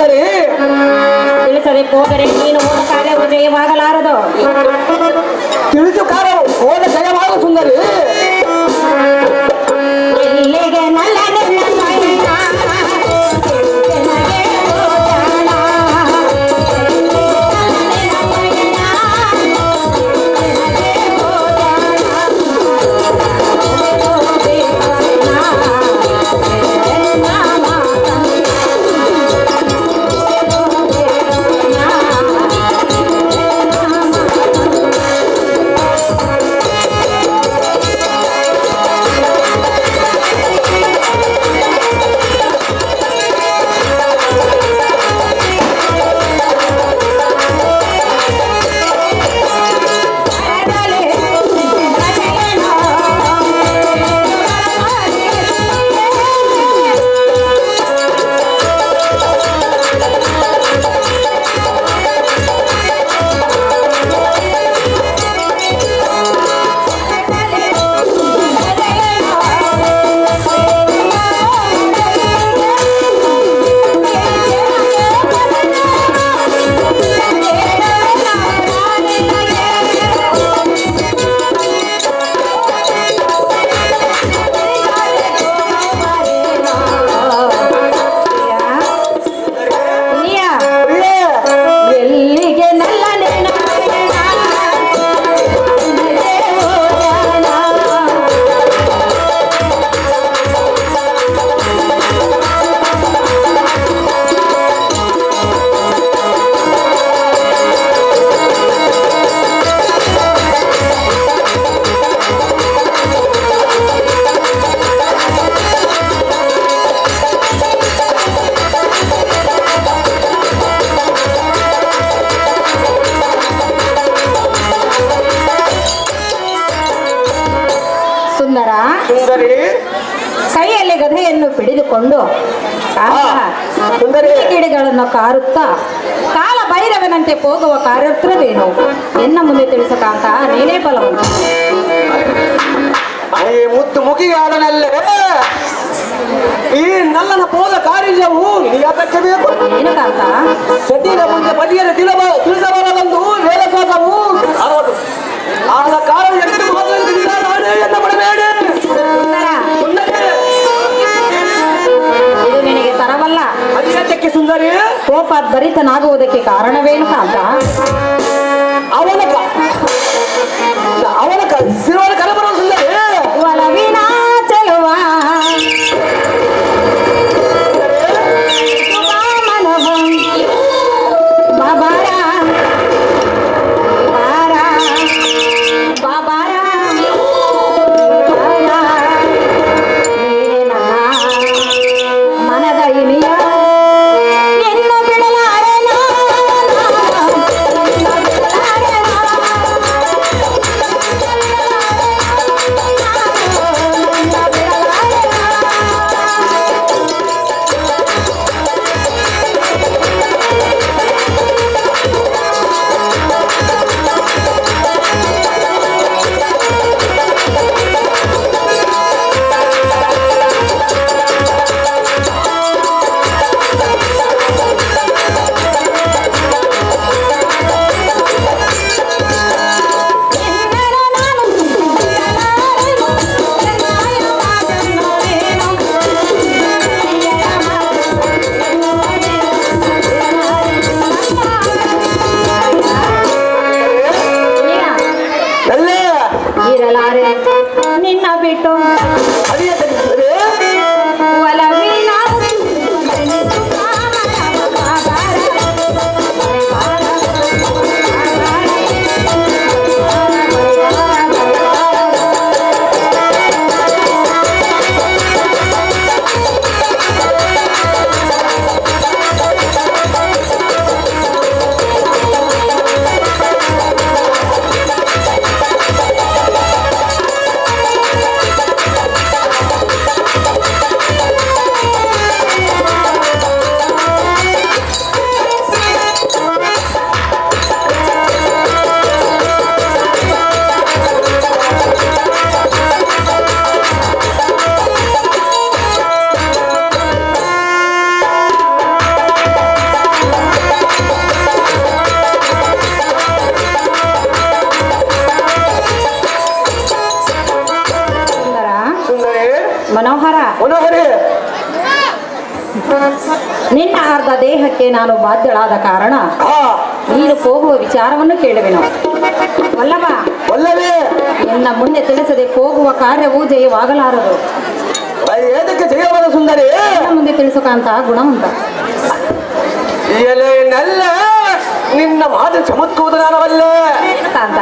ಮತ್ತು ಮಾತಕ್ಕೆ ತಿಳಿಸ ಸುಂದರಿ ತಿಳಿಸದೆ ಹೋದರೆ ನೀನು ಹೋದ ಕಾರ್ಯವು ಜಯವಾಗಲಾರದು ತಿಳಿಸು ಕಾರ್ಯವು ಹೋದ ಜಯವಾಗ ಸುಂದರಿ. ಸುಂದರಿ ಗಿಡಗಳನ್ನು ಕಾರುತ್ತಾ ಕಾಲ ಭೈರವನಂತೆ ಹೋಗುವ ಕಾರ್ಯತ್ರವೇನು? ಎನ್ನ ಮುಂದೆ ತಿಳಿಸಕಾಂತ ನೀನೇ ಫಲವಂತ ಈ ಮುತ್ತು ಮುಗಿಗೆ ಆದನಲ್ಲೇ ಈ ನಲ್ಲನ ಪೋದ ಕಾರ್ಯವು ಯಾತಕ್ಕೆ ಬೇಕು. ಏನಕ್ಕಂತ ಕಾಂತ ಸದ್ಯದ ಮುಂದೆ ಬದಿಯಲ್ಲಿ ತಿಳಬ ತಿಳಿಸಬಾರದೆಂದು ವೇದಶಾಸವು ಅರವತ್ತು. ಸುಂದರಿ ಕೋಪ ಬರಿತನಾಗುವುದಕ್ಕೆ ಕಾರಣವೇನು ಕಾಂತ ಇರಲಾರೆ ನಿನ್ನ ಬಿಟ್ಟು ನಿನ್ನ ಅರ್ಧ ದೇಹಕ್ಕೆ ನಾನು ಬಾಧ್ಯಳಾದ ಕಾರಣ ನೀನು ಹೋಗುವ ವಿಚಾರವನ್ನು ಕೇಳುವೆ ನಾವು ಒಲ್ಲವೇ ನಿನ್ನ ಮುಂದೆ ತಿಳಿಸದೆ ಹೋಗುವ ಕಾರ್ಯವು ಜಯವಾಗಲಾರದು. ಏದಕ್ಕೆ ಜಯವಾದ ಸುಂದರಿ? ಮುಂದೆ ತಿಳಿಸಕಂತ ಗುಣ ಉಂಟ. ನಿನ್ನ ಮಾತು ಚಮತ್ಕುವುದು ನಾನು ಕಾಂತ!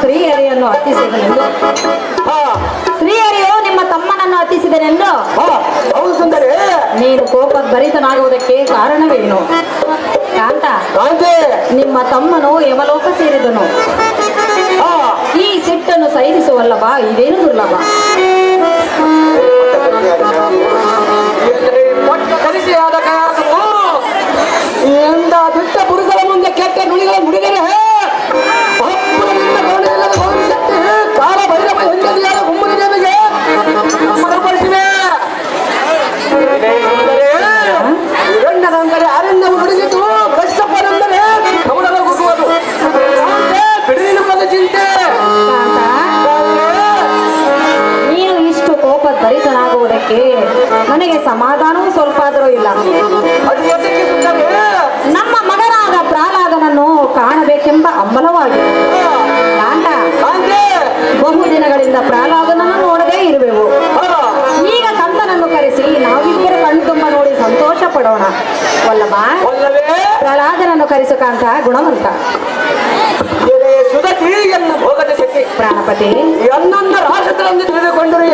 ಶ್ರೀಹರಿಯನ್ನು ಹತ್ತಿಸಿದನೆಂದು. ಶ್ರೀಹರಿಯು ನಿಮ್ಮ ತಮ್ಮನನ್ನು ಹತ್ತಿಸಿದನೆಂದು. ಹಾ ಹೌದು ಸುಂದರಿ. ನೀನು ಕೋಪ ಭರಿತನಾಗುವುದಕ್ಕೆ ಕಾರಣವೇನು? ಕಾಂತ ನಿಮ್ಮ ತಮ್ಮನು ಯಮಲೋಕ ಸೇರಿದನು. ಈ ಸಿಟ್ಟನ್ನು ಸೈರಿಸುವಲ್ಲಭ ಇದೇನು ದುರ್ಲಭ? ಎಂದ ಪುರುಷರ ಏ ನನಗೆ ಸಮಾಧಾನವೂ ಸ್ವಲ್ಪ ಆದರೂ ಇಲ್ಲ. ನಮ್ಮ ಮಗನಾದ ಪ್ರಹ್ಲಾದನನ್ನು ಕಾಣಬೇಕೆಂಬ ಅಂಬಲವಾಗಿ ಬಹು ದಿನಗಳಿಂದ ಪ್ರಹ್ಲಾದನನ್ನು ನೋಡದೇ ಇರುವೆವು. ಈಗ ಕಂತನನ್ನು ಕರೆಸಿ ನಾವಿಬ್ಬರ ತುಂಬ ನೋಡಿ ಸಂತೋಷ ಪಡೋಣ. ಪ್ರಹ್ಲಾದನನ್ನು ಕರೆಸು ಕಾಂತ ಗುಣವಂತ. ಪ್ರಾಣಪತಿ ತಿಳಿದುಕೊಂಡರು